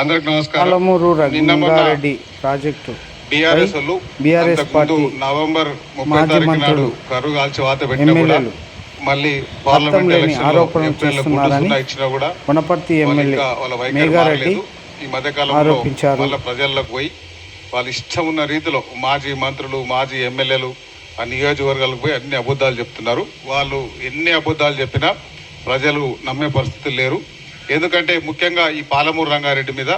అందరికి నమస్కారం Rangareddy project BRS అంతకుముందు పార్టీ నవంబర్ ముప్పై తారీఖు నాడు కరువు కాల్చి వాత పెట్టినా కూడా మళ్ళీ పార్లమెంట్ ఆరోపణలు చేస్తున్నారని ఇచ్చినా కూడా వనపర్తి ఎమ్మెల్యే మేఘారెడ్డి. ఈ మధ్య కాలంలో ఆరోపించారు. వాళ్ళ ప్రజల్లోకి పోయి వాళ్ళ ఇష్టం ఉన్న రీతిలో మాజీ మంత్రులు మాజీ ఎమ్మెల్యేలు ఆ నియోజకవర్గాలకు పోయి అన్ని అబద్ధాలు చెప్తున్నారు వాళ్ళు ఎన్ని అబద్ధాలు చెప్పినా ప్రజలు నమ్మే పరిస్థితులు లేరు ఎందుకంటే ముఖ్యంగా ఈ పాలమూరు రంగారెడ్డి మీద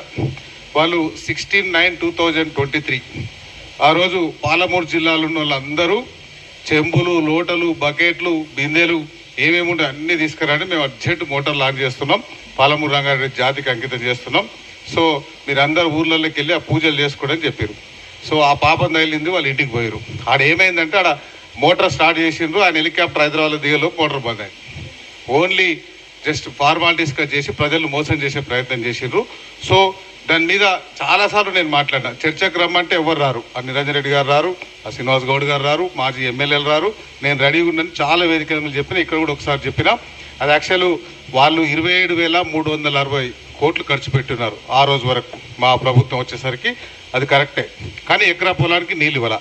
వాళ్ళు sixteen nine two thousand twenty three ఆ రోజు పాలమూరు జిల్లాలో ఉన్న వాళ్ళందరూ చెంబులు లోటలు బకెట్లు బిందెలు ఏమేమి ఉంటే అన్ని తీసుకురండి. మేము అర్జెంట్ మోటార్ లాంచ్ చేస్తున్నాం. పాలమూరు రంగారెడ్డి జాతికి అంకితం చేస్తున్నాం. సో మీరందరూ ఊర్లలోకి వెళ్ళి ఆ పూజలు చేసుకోండి అని చెప్పారు. సో ఆ పాపం తగిలింది వాళ్ళ ఇంటికి పోయారు. ఆడ ఏమైందంటే ఆడ మోటార్ స్టార్ట్ చేసిండ్రు. ఆయన హెలికాప్టర్ హైదరాబాద్ దిగలో మోటార్ బంద్ అయింది. ఓన్లీ జస్ట్ ఫార్మాలిటీస్గా చేసి ప్రజలు మోసం చేసే ప్రయత్నం చేసిండ్రు సో దాని మీద చాలాసార్లు నేను మాట్లాడినా. చర్చకు రమ్మంటే ఎవరు రారు? ఆ నిరంజన్ రెడ్డి గారు రారు ఆ శ్రీనివాస్ గౌడ్ గారు రారు మాజీ ఎమ్మెల్యేలు రారు. నేను రెడీగా ఉన్నాను చాలా వేదికలు చెప్పిన ఇక్కడ కూడా ఒకసారి చెప్పిన. అది యాక్చువల్ వాళ్ళు ఇరవై ఏడు వేల మూడు వందల అరవై కోట్లు ఖర్చు పెట్టున్నారు ఆ రోజు వరకు మా ప్రభుత్వం వచ్చేసరికి. అది కరెక్టే. కానీ ఎకరా పొలానికి నీళ్ళు ఇవ్వాల.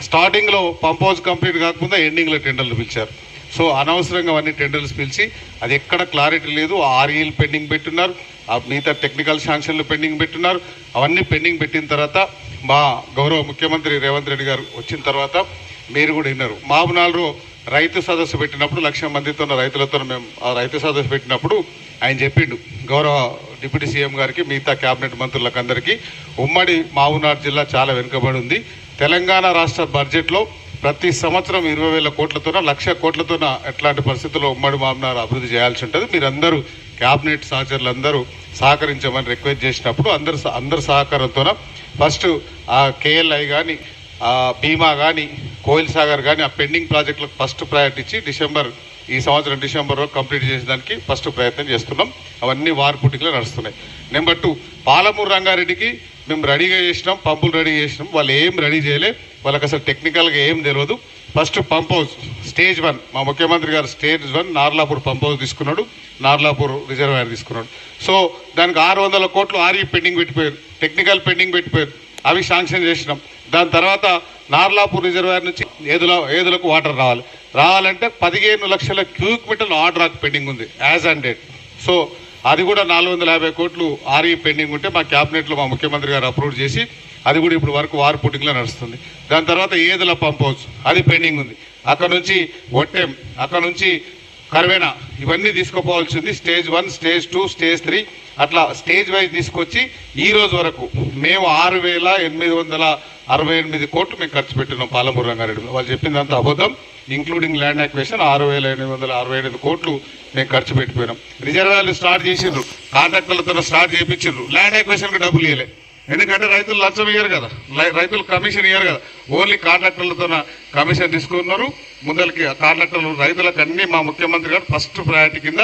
స్టార్టింగ్లో పంప్ హౌస్ కంప్లీట్ కాకుండా ఎండింగ్లో టెండర్లు పిలిచారు. సో అనవసరంగా అవన్నీ టెండర్స్ పిలిచి అది ఎక్కడ క్లారిటీ లేదు. ఆర్ఈలు పెండింగ్ పెట్టున్నారు. ఆ మిగతా టెక్నికల్ శాంక్షన్లు పెండింగ్ పెట్టున్నారు. అవన్నీ పెండింగ్ పెట్టిన తర్వాత మా గౌరవ ముఖ్యమంత్రి రేవంత్ రెడ్డి గారు వచ్చిన తర్వాత మీరు కూడా విన్నారు. మాబునాళ్ళు రైతు సదస్సు పెట్టినప్పుడు లక్ష మందితో రైతులతో మేము ఆ రైతు సదస్సు పెట్టినప్పుడు ఆయన చెప్పిండు. గౌరవ డిప్యూటీ సీఎం గారికి మిగతా కేబినెట్ మంత్రులకు అందరికీ ఉమ్మడి మావునాడు జిల్లా చాలా వెనుకబడి ఉంది. తెలంగాణ రాష్ట్ర బడ్జెట్లో ప్రతి సంవత్సరం ఇరవై వేల కోట్లతోన లక్ష కోట్లతోన ఎట్లాంటి పరిస్థితుల్లో ఉమ్మడి మామనారు అభివృద్ధి చేయాల్సి ఉంటుంది. మీరందరూ క్యాబినెట్ సహచరులు అందరూ సహకరించమని రిక్వెస్ట్ చేసినప్పుడు అందరు అందరు సహకారంతోన ఫస్ట్ ఆ కేఎల్ఐ కానీ ఆ బీమా కానీ కోయిల్ సాగర్ కానీ ఆ పెండింగ్ ప్రాజెక్టులకు ఫస్ట్ ప్రయారిటీ ఇచ్చి డిసెంబర్ ఈ సంవత్సరం డిసెంబర్ వరకు కంప్లీట్ చేసేదానికి ఫస్ట్ ప్రయత్నం చేస్తున్నాం. అవన్నీ వార్ పుట్టికలో నడుస్తున్నాయి. నెంబర్ టూ పాలమూరు రంగారెడ్డికి మేము రెడీగా చేసినాం పంపులు రెడీ చేసినాం. వాళ్ళు ఏం రెడీ చేయలే వాళ్ళకి అసలు టెక్నికల్గా ఏం తెలియదు first pump house stage one మా ముఖ్యమంత్రి గారు stage one Narlapur pump house తీసుకున్నాడు. నార్లాపూర్ రిజర్వాయర్ తీసుకున్నాడు. సో దానికి ఆరు వందల కోట్లు ఆర్ఈ పెండింగ్ పెట్టిపోయారు. టెక్నికల్ పెండింగ్ పెట్టిపోయారు. అవి శాంక్షన్ చేసినాం. దాని తర్వాత నార్లాపూర్ రిజర్వాయర్ నుంచి ఏదుల ఏదులకు వాటర్ రావాలి. రావాలంటే పదిహేను లక్షల క్యూబిక్ మీటర్ ఆర్డర్ పెండింగ్ ఉంది యాజ్ అండ్ డేట్. సో అది కూడా నాలుగు వందల యాభై కోట్లు ఆర్ఈ పెండింగ్ ఉంటే మా క్యాబినెట్లో మా ముఖ్యమంత్రి గారు అప్రూవ్ చేసి అది కూడా ఇప్పుడు వరకు వార్ పుట్టింగ్లో నడుస్తుంది. దాని తర్వాత ఏదుల పంప్ హౌస్ అది పెండింగ్ ఉంది. అక్కడ నుంచి ఒట్టెం అక్కడ నుంచి కర్వేనా ఇవన్నీ తీసుకుపోవాల్సింది stage one stage two stage three. అట్లా స్టేజ్ వైజ్ తీసుకొచ్చి ఈ రోజు వరకు మేము ఆరు వేల ఎనిమిది వందల అరవై ఎనిమిది కోట్లు మేము ఖర్చు పెట్టినాం పాలమూరు రంగారెడ్డిలో వాళ్ళు చెప్పిందంతా అబద్ధం ఇంక్లూడింగ్ ల్యాండ్ యాక్వేషన్ ఆరు వేల ఎనిమిది వందల అరవై ఎనిమిది కోట్లు మేము ఖర్చు పెట్టిపోయినాం. రిజర్వాయర్లు స్టార్ట్ చేసిండ్రు కాంట్రాక్టర్లతో స్టార్ట్ చేయించిండ్రు ల్యాండ్ యాక్వేషన్కి డబ్బులు ఇవ్వలే ఎందుకంటే రైతులు లంచం ఇయ్యరు కదా. రైతులు కమిషన్ ఇయ్యరు కదా. ఓన్లీ కాంట్రాక్టర్లతో కమిషన్ తీసుకున్నారు. ముందరికి కాంట్రాక్టర్లు రైతులకు అన్ని మా ముఖ్యమంత్రి గారు ఫస్ట్ ప్రయారిటీ కింద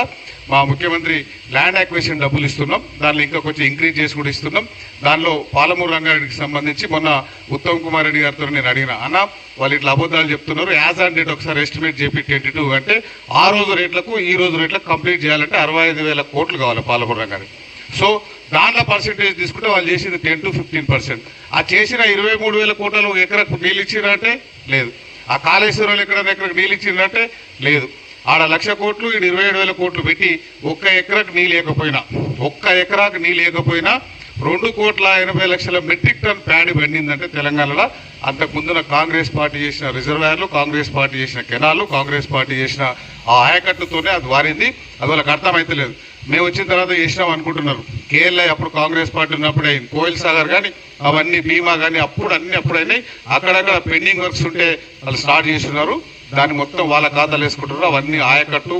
మా ముఖ్యమంత్రి ల్యాండ్ యాక్వేషన్ డబ్బులు ఇస్తున్నాం. దానిలో ఇంకా కొంచెం ఇంక్రీజ్ చేసి కూడా ఇస్తున్నాం. దానిలో పాలమూరు రంగారెడ్డికి సంబంధించి మొన్న ఉత్తమ్ కుమార్ రెడ్డి గారితో నేను అడిగిన అన్న వాళ్ళు ఇట్లా అబద్ధాలు చెప్తున్నారు. యాజ్ ఆన్ డేట్ ఒకసారి ఎస్టిమేట్ చేపి ట్వంటీ టూ అంటే ఆ రోజు రేట్లకు ఈ రోజు రేట్లకు కంప్లీట్ చేయాలంటే అరవై ఐదు వేల కోట్లు కావాలి పాలమూరు రంగారెడ్డి. సో దాంట్లో పర్సెంటేజ్ తీసుకుంటే వాళ్ళు చేసింది టెన్ టు ఫిఫ్టీన్ పర్సెంట్ ఆ చేసిన ఇరవై మూడు వేల కోట్లలో ఎకరకు నీళ్ళు ఇచ్చిరంటే లేదు. ఆ కాళేశ్వరంలో ఎక్కడ ఎకరకు నీళ్ళు ఇచ్చిందంటే లేదు. ఆడ లక్ష కోట్లు ఈడ ఇరవై ఏడు వేల కోట్లు పెట్టి ఒక్క ఎకరాకు నీళ్ళు లేకపోయినా ఒక్క ఎకరాకు నీళ్ళు లేకపోయినా రెండు కోట్ల ఎనభై లక్షల మెట్రిక్ టన్ ప్యాడి పండిందంటే తెలంగాణలో. అంతకుముందున కాంగ్రెస్ పార్టీ చేసిన రిజర్వాయర్లు కాంగ్రెస్ పార్టీ చేసిన కెనాలు కాంగ్రెస్ పార్టీ చేసిన ఆ ఆయకట్టుతోనే అది వారింది. అది వాళ్ళకి అర్థమైతలేదు. మేము వచ్చిన తర్వాత చేసినాం అనుకుంటున్నారు. కేఎల్ఐ అప్పుడు కాంగ్రెస్ పార్టీ ఉన్నప్పుడు అయింది. కోయిల్ సాగర్ కానీ అవన్నీ బీమా కానీ అప్పుడు అన్ని అప్పుడైనాయి అక్కడక్కడ పెండింగ్ వర్క్స్ ఉంటే వాళ్ళు స్టార్ట్ చేస్తున్నారు. దాన్ని మొత్తం వాళ్ళ ఖాతాలు వేసుకుంటున్నారు. అవన్నీ ఆయకట్టు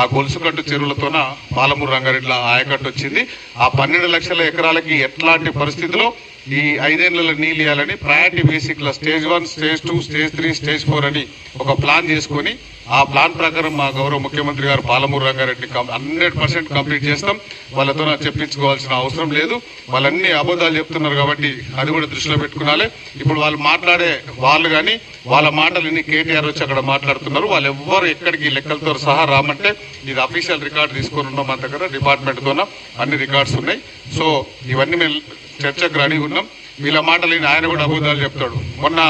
ఆ గొలుసుకట్టు చెరువులతోన పాలమూరు రంగారెడ్డిలో ఆయకట్టు వచ్చింది. ఆ పన్నెండు లక్షల ఎకరాలకి ఎట్లాంటి పరిస్థితిలో ఈ ఐదేళ్ళలో నీళ్ళు ఇవ్వాలని priority బేసిక్లో stage one stage two stage three stage four అని ఒక ప్లాన్ చేసుకొని ఆ ప్లాన్ ప్రకారం మా గౌరవ ముఖ్యమంత్రి గారు Palamuru Rangareddy hundred percent complete చేస్తాం. వాళ్ళతో నాకు చెప్పించుకోవాల్సిన అవసరం లేదు. వాళ్ళన్ని అబద్ధాలు చెప్తున్నారు కాబట్టి అది కూడా దృష్టిలో పెట్టుకున్నాలే. ఇప్పుడు వాళ్ళు మాట్లాడే వాళ్ళు కానీ వాళ్ళ మాటలు కేటీఆర్ వచ్చి అక్కడ మాట్లాడుతున్నారు. వాళ్ళు ఎవ్వరు ఎక్కడికి లెక్కలతో సహా రామంటే ఇది అఫీషియల్ రికార్డ్ తీసుకొని ఉన్నాం మన దగ్గర డిపార్ట్మెంట్తోన అన్ని రికార్డ్స్ ఉన్నాయి. సో ఇవన్నీ మేము చర్చకు రెడీ ఉన్నాం. వీళ్ళ మాటలు విని ఆయన కూడా అబద్ధాలు చెప్తాడు. మొన్న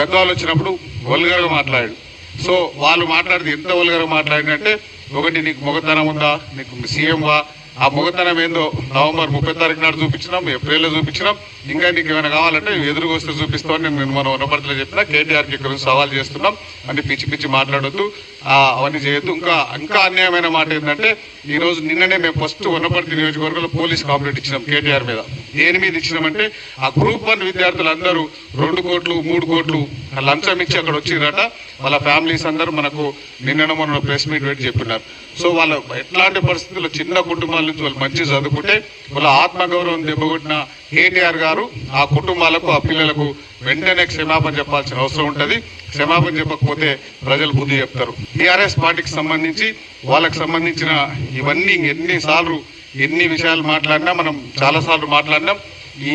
గద్వాలు వచ్చినప్పుడు వల్గర్గా మాట్లాడాడు. సో వాళ్ళు మాట్లాడితే ఎంత వల్గర్గా మాట్లాడినంటే ఒకటి నీకు మొగతనం ఉందా? నీకు సీఎంవా ఆ మొగతనం ఏందో నవంబర్ ముప్పై తారీఖు నాడు చూపించినాం ఏప్రిల్లో చూపించినాం. ఇంకా నీకు ఏమైనా కావాలంటే ఎదురుకొస్తే వస్తే చూపిస్తామని నేను నేను మన చెప్పిన. కేటీఆర్కి ఇక్కడ నుంచి సవాల్ చేస్తున్నాం. అని పిచ్చి పిచ్చి మాట్లాడొద్దు. అవన్నీ చేయొద్దు. ఇంకా ఇంకా అన్యాయమైన మాట ఏంటంటే ఈ రోజు నిన్ననే మేము ఫస్ట్ ఉన్నపర్తి నియోజకవర్గంలో పోలీస్ కాంప్లైంట్ ఇచ్చినాం కేటీఆర్ మీద. దేని మీద ఇచ్చినామంటే ఆ గ్రూప్ వన్ విద్యార్థులందరూ రెండు కోట్లు మూడు కోట్లు లంచం ఇచ్చి అక్కడ వచ్చిందట వాళ్ళ ఫ్యామిలీస్ అందరూ మనకు నిన్న మొన్న ప్రెస్ మీట్ పెట్టి చెప్పినారు. సో వాళ్ళ ఎట్లాంటి పరిస్థితుల్లో చిన్న కుటుంబాలు నుంచి వాళ్ళు మంచి చదువుకుంటే వాళ్ళ ఆత్మగౌరవం దెబ్బకొట్టిన కేటీఆర్ గారు ఆ కుటుంబాలకు ఆ పిల్లలకు వెంటనే క్షమాపణ చెప్పాల్సిన అవసరం ఉంటుంది. క్షమాపణ చెప్పకపోతే ప్రజలు బుద్ధి చెప్తారు. టీఆర్ఎస్ పార్టీకి సంబంధించి వాళ్ళకి సంబంధించిన ఇవన్నీ ఎన్నిసార్లు ఎన్ని విషయాలు మాట్లాడినా మనం చాలా సార్లు మాట్లాడినాం. ఈ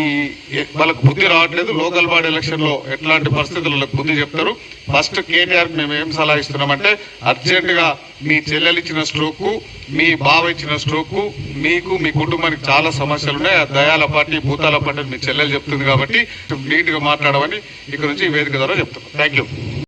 వాళ్ళకు బుద్ధి రావట్లేదు. లోకల్ బాడీ ఎలక్షన్లో ఎట్లాంటి పరిస్థితుల్లో బుద్ధి చెప్తారు. ఫస్ట్ కేటీఆర్ మేము ఏం సలహా ఇస్తున్నామంటే అర్జెంట్గా మీ చెల్లెలు ఇచ్చిన స్ట్రోకు మీ బావ ఇచ్చిన స్ట్రోకు మీకు మీ కుటుంబానికి చాలా సమస్యలు ఉన్నాయి. ఆ దయాల పార్టీ భూతాల పార్టీ మీ చెల్లెలు చెప్తుంది కాబట్టి నీట్గా మాట్లాడమని ఇక్కడ నుంచి వేదిక ద్వారా చెప్తున్నాం. Thank you.